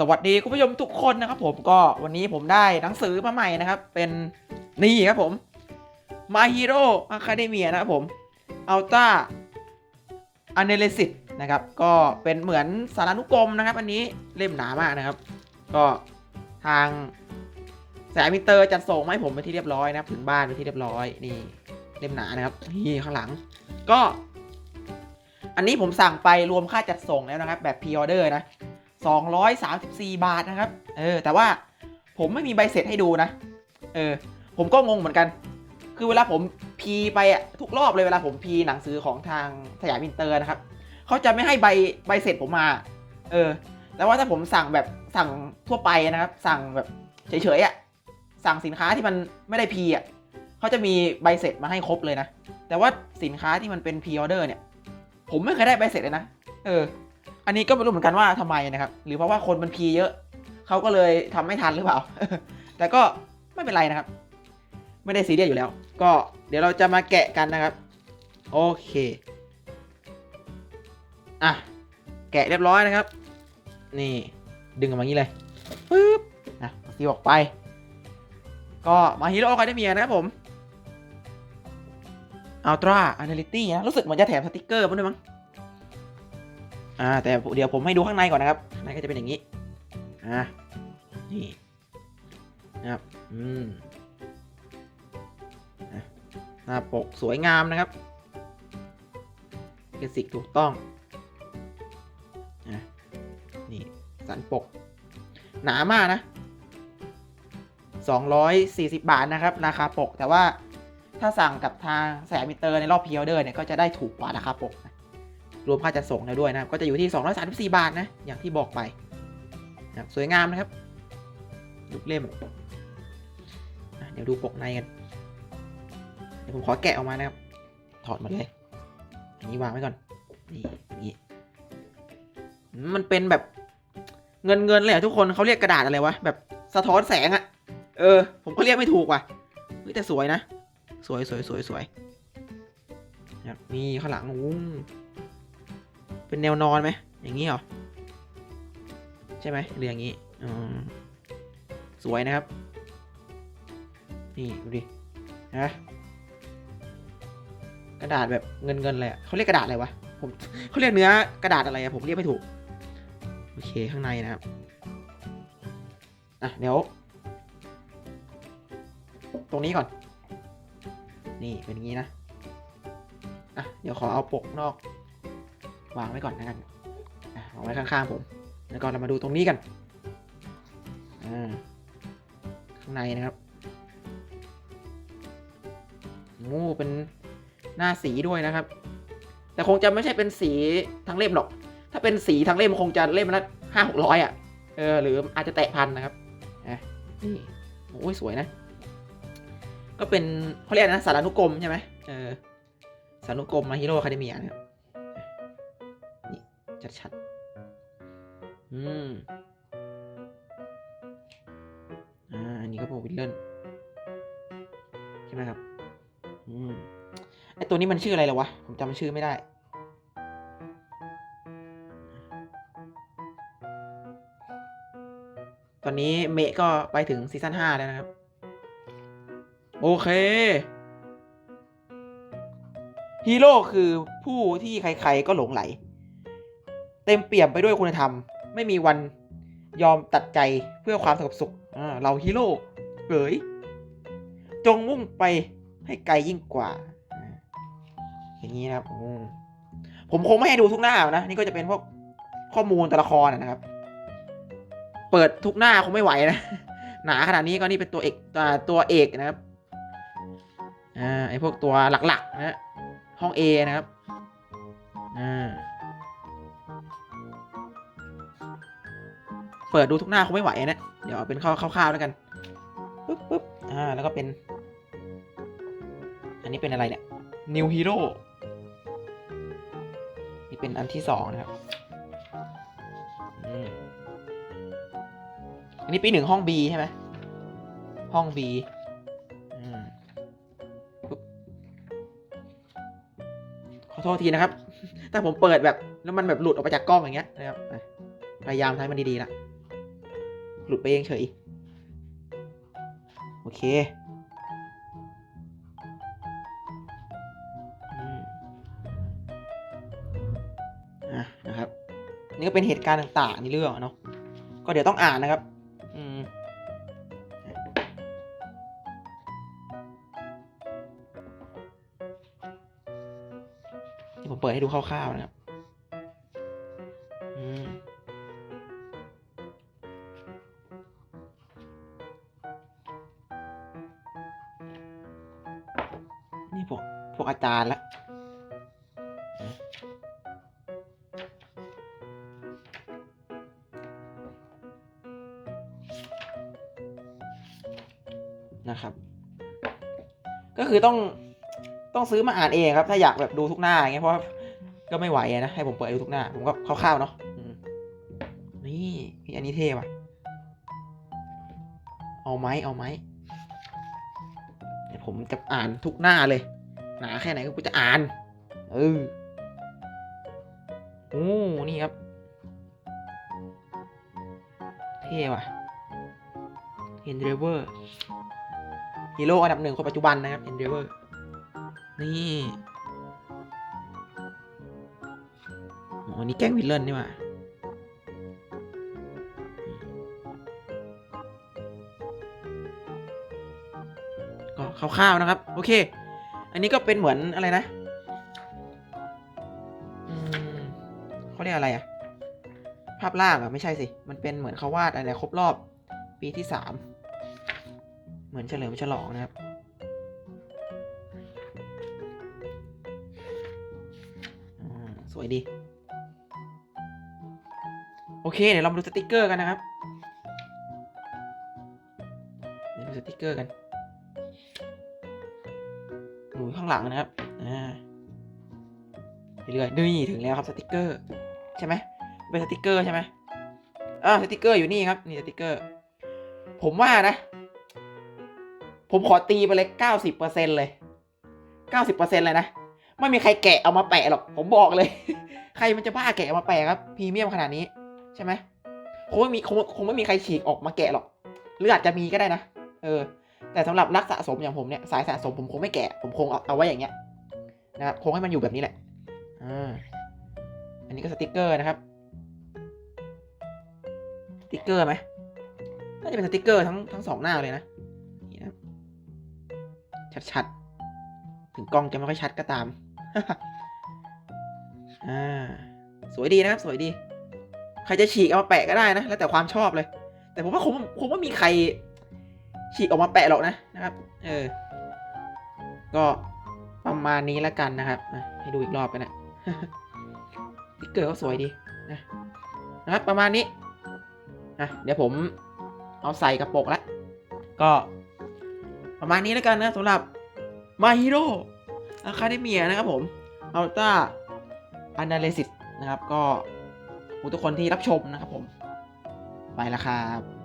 สวัสดีคุณผู้ชมทุกคนนะครับผมก็วันนี้ผมได้หนังสือมาใหม่นะครับ เป็นนี่ครับผม My Hero Academia นะครับผม Ultra Analysis นะครับ ก็เป็นเหมือนสารานุกรมนะครับ อันนี้เล่มหนามากนะครับ ก็ทางสายมิเตอร์จัดส่งให้ผมไปที่เรียบร้อยนะครับ ถึงบ้านไปที่เรียบร้อยนี่เล่มหนานะครับนี่ข้างหลัง ก็ อันนี้ผมสั่งไปรวมค่าจัดส่งแล้วนะครับ แบบพ r ออเดอร์นะ 234 บาทนะครับ เออ แต่ว่าผมไม่มีใบเสร็จให้ดูนะ เออ ผมก็งงเหมือนกัน คือเวลาผมพีไปอะทุกรอบเลยเวลาผมพีหนังสือของทางสยามอินเตอร์นะครับ เขาจะไม่ให้ใบใบเสร็จผมมา เออ แต่ว่าถ้าผมสั่งแบบสั่งทั่วไปนะครับ สั่งแบบเฉยๆอะสั่งสินค้าที่มันไม่ได้พีอะเขาจะมีใบเสร็จมาให้ครบเลยนะ แต่ว่าสินค้าที่มันเป็นพ r ออเดอร์เนี่ย ผมไม่เคยได้ใบเสร็จเลยนะ เออ อันนี้ก็ไม่รู้เหมือนกันว่าทำไมนะครับ หรือเพราะว่าคนมันพีเยอะ เขาก็เลยทำไม่ทันหรือเปล่า แต่ก็ไม่เป็นไรนะครับ ไม่ได้ซีเรียสอยู่แล้ว ก็เดี๋ยวเราจะมาแกะกันนะครับ โอเค อะ แกะเรียบร้อยนะครับ นี่ดึงออกมางนี้เลยปึ๊บนะซีออกไป ก็มาฮีโร่คาเดเมียนะครับผมอัลตร้าอนาลิตี้นะ รู้สึกเหมือนจะแถมสติกเกอร์มาด้วยมั้ง อ่าแต่เดี๋ยวผมให้ดูข้างในก่อนนะครับข้างในก็จะเป็นอย่างนี้อ่านี่นะครับอืมอะหน้าปกสวยงามนะครับเกสิกถูกต้องอะนี่สันปก หนามากนะ 240 บาทนะครับ ราคาปกแต่ว่าถ้าสั่งกับทางแสยมิเตอร์ในรอบพ r ออเดอร์เนี่ยก็จะได้ถูกกว่าราคาปกนะ รวมค่าจัดส่งแล้วด้วยนะครับ ก็จะอยู่ที่ 234 บาทนะ อย่างที่บอกไปนะสวยงามนะครับลูกเล่มอะเดี๋ยวดูปกในกัน เดี๋ยวผมขอแกะออกมานะครับ ถอดหมดเลยอันนี้วางไว้ก่อน นี่อย่างนี้ มันเป็นแบบเงินเงินเลยอะทุกคนเขาเรียกกระดาษอะไรวะ แบบสะท้อนแสงอะเออ ผมก็เรียกไม่ถูกว่ะเฮ้ยแต่สวยนะ สวยสวยสวยสวยนะครับมีข้างหลังอุ้ง เป็นแนวนอนไหมอย่างนี้เหรอ ใช่ไหมหรืออย่างนี้อืมสวยนะครับ นี่ดูดินะกระดาษแบบเงินเงินเลยเขาเรียกกระดาษอะไรวะผมเขาเรียกเนื้อกระดาษอะไรอะผมเรียกไม่ถูก โอเคข้างในนะครับอะเดี๋ยว ตรงนี้ก่อน นี่เป็นอย่างนี้นะอะเดี๋ยวขอเอาปกนอก วางไว้ก่อนนะกันวางไว้ข้างๆผม แล้วก็เรามาดูตรงนี้กันข้างในนะครับโอ้เป็นหน้าสีด้วยนะครับ แต่คงจะไม่ใช่เป็นสีทั้งเล่มหรอก ถ้าเป็นสีทั้งเล่มคงจะเล่มละห้าหกร้อยอะ เออ หรืออาจจะแตะพันนะครับนี่โอ้ยสวยนะ ก็เป็นเขาเรียกนะสารานุกรมใช่ไหมเออสารานุกรมมาฮิโร่คาเดเมียนะครับ ชัดๆ อืม อ่า อันนี้ก็โปรวิลเลนใช่ไหมครับ อืม ไอตัวนี้มันชื่ออะไรแล้ววะ ผมจำชื่อไม่ได้ ตอนนี้เมะก็ไปถึงซีซั่น5แล้วนะครับ โอเคฮีโร่คือผู้ที่ใครๆก็หลงไหล เต็มเปี่ยมไปด้วยคุณธรรม ไม่มีวันยอมตัดใจเพื่อความสงบสุขเราฮีโร่เอ๋ยจงมุ่งไปให้ไกลยิ่งกว่า อย่างนี้นะครับผมคงไม่ให้ดูทุกหน้านะ นี่ก็จะเป็นพวกข้อมูลตัวละครนะครับ เปิดทุกหน้าคงไม่ไหวนะ หนาขนาดนี้ก็นี่เป็นตัวเอกตัวตัวเอกนะครับอ่าไอพวกตัวหลักๆนะห้อง A นะครับอ่า เปิดดูทุกหน้าคงไม่ไหวนะเดี๋ยวเอาเป็นคร่าวๆแล้วกันปึ๊บปึ๊บอ่าแล้วก็เป็น อันนี้เป็นอะไรเนี่ย New Hero นี่เป็นอันที่สองนะครับอืมอันนี้ปีหนึ่งห้อง B ใช่ไหมห้อง B อืมปึ๊บขอโทษทีนะครับถ้าผมเปิดแบบ แล้วมันแบบหลุดออกไปจากกล้องอย่างเงี้ยนะครับอะพยายามทำให้มันดีๆละ หลุดไปเองเฉย โอเคอืมอะนะครับ นี่ก็เป็นเหตุการณ์ต่างๆในเรื่องเนาะ ก็เดี๋ยวต้องอ่านนะครับ อืมที่ผมเปิดให้ดูคร่าวๆนะครับ นี่พวกพวกอาจารย์ละนะครับ ก็คือต้องต้องซื้อมาอ่านเองครับ ถ้าอยากแบบดูทุกหน้าอย่างเงี้ยเพราะก็ไม่ไหวนะให้ผมเปิดดูทุกหน้า ผมก็คร่าวๆเนาะนี่พี่อันนี้เท่ว่ะ เอาไหมเอาไหม ผมจะอ่านทุกหน้าเลย หนาแค่ไหนก็กูจะอ่าน เออโอ้นี่ครับ เท่ว่ะเฮนเดเวอร์ฮีโร่อันดับหนึ่งคนปัจจุบันนะครับเฮนเดเวอร์นี่อ๋อนี่แก๊งวิลเลนนี่ว่ะ คร่าวๆนะครับ โอเค อันนี้ก็เป็นเหมือนอะไรนะเขาเรียกอะไรอะภาพล่างอะไม่ใช่สิ มันเป็นเหมือนเขาวาดอะไรครบรอบ ปีที่สามเหมือนเฉลิมฉลองนะครับสวยดี โอเค เดี๋ยวเรามาดูสติกเกอร์กันนะครับ เดี๋ยวดูสติกเกอร์กันูข้างหลังนะครับอ่าเรื่อยนี่ถึงแล้วครับสติกเกอร์ใช่ไหมเป็นสติกเกอร์ใช่ไหมอ่าสติกเกอร์อยู่นี่ครับนี่สติกเกอร์ ผมว่านะ ผมขอตีไปเลยเก้าสิบเปอร์เซ็นเลยเก้าสิบเปอร์เซ็นเลยนะไม่มีใครแกะเอามาแปะหรอก ผมบอกเลย ใครมันจะบ้าแกะเอามาแปะครับพรีเมียมขนาดนี้ใช่ไหมคงไม่มีคงคงไม่มีใครฉีกออกมาแกะหรอก หรืออาจจะมีก็ได้นะ เออ แต่สำหรับนักสะสมอย่างผมเนี่ยสายสะสมผมคงไม่แกะผมคงเอาเอาไว้อย่างเงี้ยนะครับคงให้มันอยู่แบบนี้แหละอ่าอันนี้ก็สติกเกอร์นะครับสติกเกอร์ไหมน่าจะเป็นสติกเกอร์ทั้งทั้งสองหน้าเลยนะนี่นะชัดๆ ถึงกล้องจะไม่ค่อยชัดก็ตามอ่าสวยดีนะครับสวยดี ใครจะฉีกเอามาแปะก็ได้นะ แล้วแต่ความชอบเลย แต่ผมว่าคงคงไม่มีใคร ฉีกออกมาแปะหรอกนะนะครับ เออ ก็ประมาณนี้แล้วกันนะครับ ให้ดูอีกรอบกันนะสติ๊กเกอร์ก็สวยดีนะนะครับประมาณนี้นะเดี๋ยวผมเอาใส่กระปกแล้วก็ประมาณนี้แล้วกันนะสำหรับ My Hero Academia นะครับผม Ultra Analysis นะครับ ก็ทุกคนที่รับชมนะครับผม ไปแล้วครับ